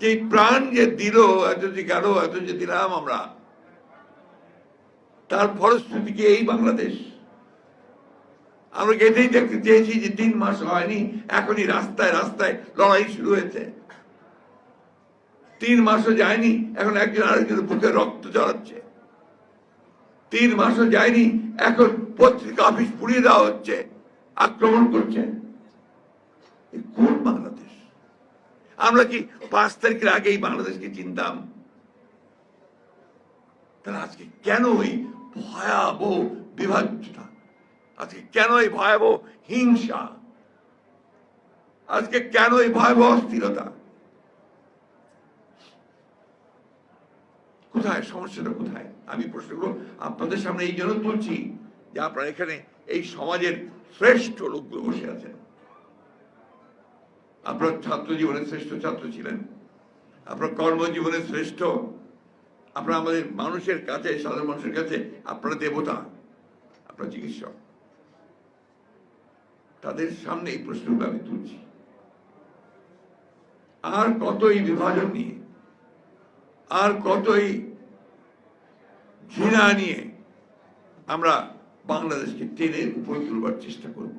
যে প্রাণ যে দিল, এত যে গেল, এত যে দিলাম আমরা, তার ফলশ্রুতি কি এই বাংলাদেশ? আমরা এটাই দেখতে চেয়েছি যে তিন মাস হয়নি, এখনই রাস্তায় রাস্তায় লড়াই শুরু হয়েছে। তিন মাসও যায়নি, এখন একজন আরেকজনের বুকে রক্ত জড়াচ্ছে তিন মাসও যায়নি, এখন পত্রিকা অফিস পুড়িয়ে দেওয়া হচ্ছে, আক্রমণ করছে। কোন বাংলাদেশ? আমরা কি পাঁচ তারিখের আগেই বাংলাদেশকে চিনতাম? তাহলে আজকে কেন ওই ভয়াবহ বিভাজ্যতা আজকে কেন এই ভয়াবহ হিংসা? আজকে কেন এই ভয়াবহ অস্থিরতা? কোথায়? সমস্যাটা কোথায়? আমি প্রশ্নগুলো আপনাদের সামনে এই জন্য তুলছি যে আপনারা এখানে এই সমাজের শ্রেষ্ঠ লোকগুলো বসে আছেন। আপনার ছাত্র জীবনের শ্রেষ্ঠ ছাত্র ছিলেন। আপনার কর্মজীবনের শ্রেষ্ঠ। আপনারা আমাদের মানুষের কাছে, সাধারণ মানুষের কাছে আপনার দেবতা, আপনার চিকিৎসক। তাদের সামনে এই প্রশ্নগুলো আমি তুলছি। আর কত এই বিভাজন নিয়ে, আর কতই ঘৃণা নিয়ে আমরা বাংলাদেশকে টেনে উপরে তুলবার চেষ্টা করব।